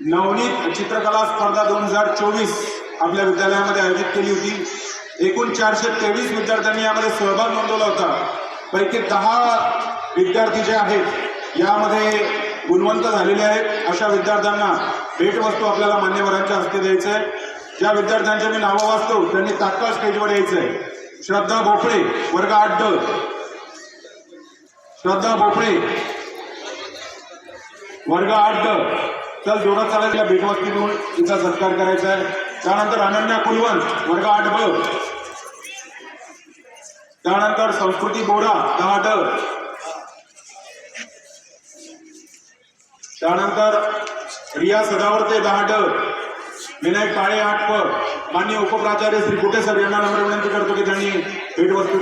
नवनीत चित्रकला स्पर्धा दोन हजार चोवीस आपल्या विद्यालयामध्ये आयोजित केली होती. एकूण चारशे तेवीस विद्यार्थ्यांनी यामध्ये सहभाग नोंदवला होता. पैकी दहा विद्यार्थी जे आहेत यामध्ये गुणवंत झालेले आहेत. अशा विद्यार्थ्यांना भेटवस्तू आपल्याला मान्यवरांच्या हस्ते द्यायचं आहे ज्या विद्यार्थ्यांचे मी नावं वाचतो त्यांनी तात्काळ स्टेजवर यायचं आहे श्रद्धा भोपळे वर्ग आठ श्रद्धा भोपळे वर्ग आठ चल जोडा चालायला भेटवस्ती देऊन तिचा सत्कार करायचा आहे. त्यानंतर अनन्या कुलवंत वर्ग आठ ब. त्यानंतर संस्कृती बोरा दहा ड. त्यानंतर रिया सदावर्ते दहा ड. विनायक काळे आठ प. मान्य उपप्राचार्य श्री कुटे सर यांना नम्र विनंती करतो की त्यांनी भेटवस्तू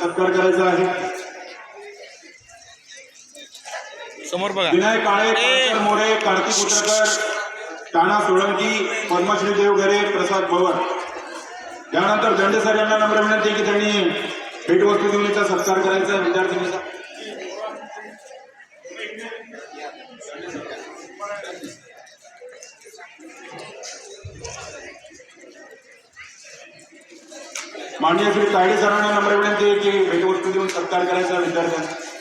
सत्कार करायचा आहे. समोर बघा. विनायक काळे मोरे कार्तिक उतरकर टाणा सोळंकी पद्मश्री देवघरे प्रसाद पवार यानंतर दंडे सर यांना नम्र विनंती की त्यांनी भेटवस्तू देऊन याचा सत्कार करायचा आहे. विद्यार्थिनीचा माननीय श्री काळे सरांना नम्र विनंती की भेटवस्तू देऊन सत्कार करायचा विद्यार्थ्यांचा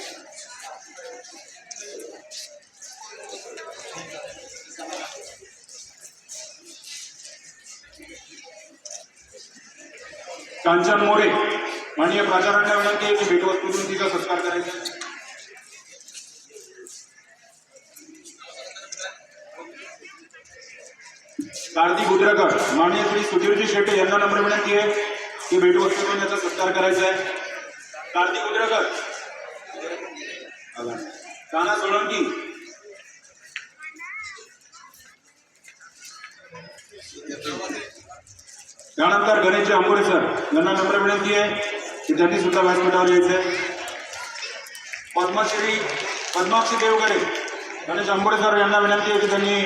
कांचन मोरे माननीय प्राचार्यांना विनंती आहे की भेटवस्तू देऊन तिचा सत्कार करायचा. कार्तिक उद्रकर माननीय श्री सुधीरजी शेट्टे यांना नम्र विनंती आहे की भेटवस्तू देऊन याचा सत्कार करायचा आहे. कार्तिक उद्रकर. आला. काना सोळंकी त्यानंतर गणेशजी आंबोरे सर यांना नम्र विनंती आहे की त्यांनी सुद्धा व्यासपीठावर यायचं आहे पद्मश्री पद्माक्षी देवगडे गणेश आंबोरे सर यांना विनंती आहे की त्यांनी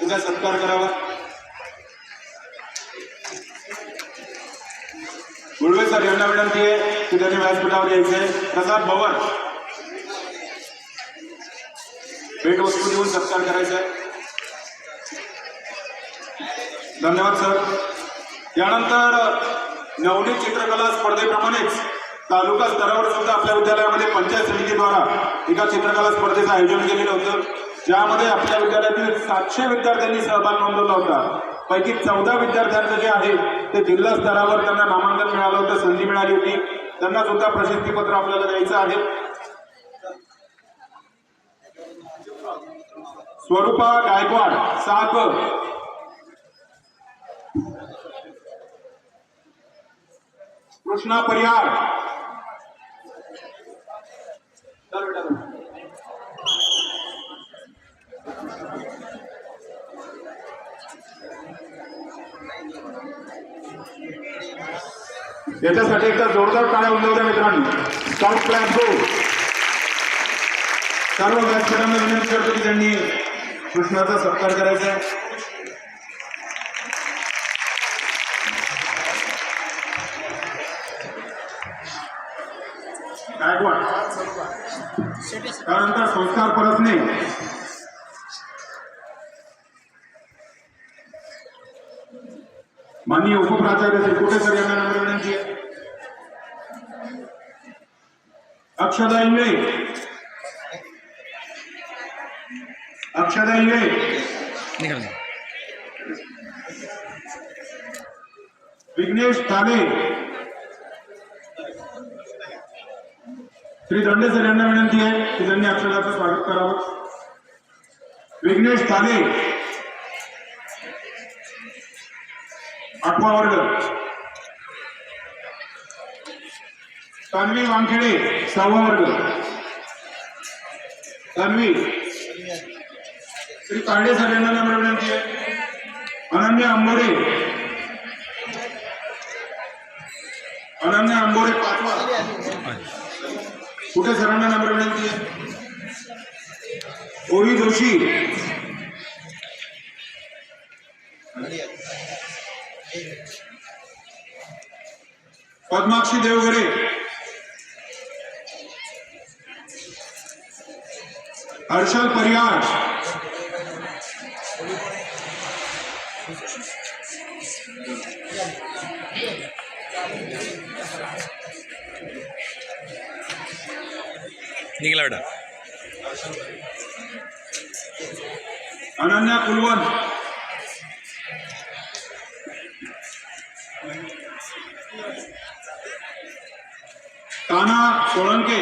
तिचा सत्कार करावा. गुळवे सर यांना विनंती आहे की त्यांनी व्यासपीठावर यायचं आहे प्रसाद भवन भेटवस्तू देऊन सत्कार करायचा आहे. धन्यवाद सर. यानंतर नवनीत चित्रकला स्पर्धेप्रमाणेच तालुका स्तरावर सुद्धा आपल्या विद्यालयामध्ये पंचायत समितीद्वारा एका चित्रकला स्पर्धेचं आयोजन केलेलं होतं. ज्यामध्ये आपल्या विद्यालयातील सातशे विद्यार्थ्यांनी सहभाग नोंदवला होता. पैकी चौदा विद्यार्थ्यांचं जे आहे ते जिल्हा स्तरावर त्यांना नामांकन मिळालं होतं संधी मिळाली होती. त्यांना सुद्धा प्रशस्तीपत्र आपल्याला द्यायचं आहे. स्वरूपा गायकवाड साक कृष्णा परिहार याच्यासाठी एकदा जोरदार टाळ्या उमलवल्या मित्रांनो. स्काउट क्लॅप गो सर्व व्यासपीठांना विनंती करतो की त्यांनी. कृष्णाचा सत्कार करायचा आहे. गायकवाड त्यानंतर संस्कार परतणे माननीय उपप्राचार्य श्री कुठे सर यांना विनंती अक्षदा इंगळे अक्षदा इंगळे विघ्नेश ठाणे. श्री दंडे सर यांना विनंती आहे की त्यांनी अक्षराचं स्वागत करावं. विघ्नेश ताने आठवा वर्ग. तन्वी वानखेडे सहावा वर्ग. तन्वी. श्री तांडे सर यांना नम्र विनंती आहे. अनन्य अंबोरे. अनन्य अंबोरे पाचवा. कुछ सरान नंबर विनंती है कोई जोशी पद्माक्षी देवघरे। Harshal Pariyar Thank you. निघला बेटा. अनन्या कुलवन ताना सोळंके.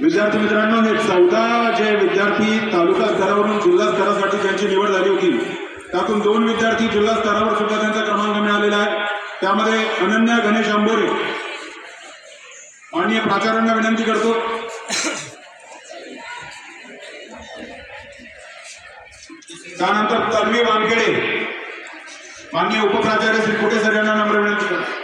विद्यार्थी मित्रांनो हे चौदा जे विद्यार्थी तालुका स्तरावरून जिल्हा स्तरासाठी त्यांची निवड झाली होती त्यातून दोन विद्यार्थी जिल्हा स्तरावर सुद्धा त्यांचा क्रमांक मिळालेला आहे. त्यामध्ये अनन्या गणेश आंबोरे. माननीय प्राचार्यांना विनंती करतो. त्यानंतर तन्वी वानखेडे. माननीय उपप्राचार्य श्री कुटे सर यांना नम्र विनंती करतो.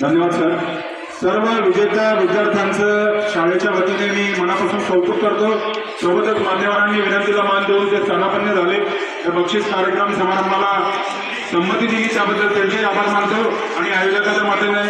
धन्यवाद सर. सर्व विजेत्या विद्यार्थ्यांचं शाळेच्या वतीने मी मनापासून कौतुक करतो. सोबतच मान्यवरांनी विनंतीला मान देऊन ते स्थानापन्य झाले त्या बक्षीस कार्यक्रम समारंभाला संमती दिली त्याबद्दल त्यांचे आभार मानतो आणि आयोजकाच्या माध्यमाने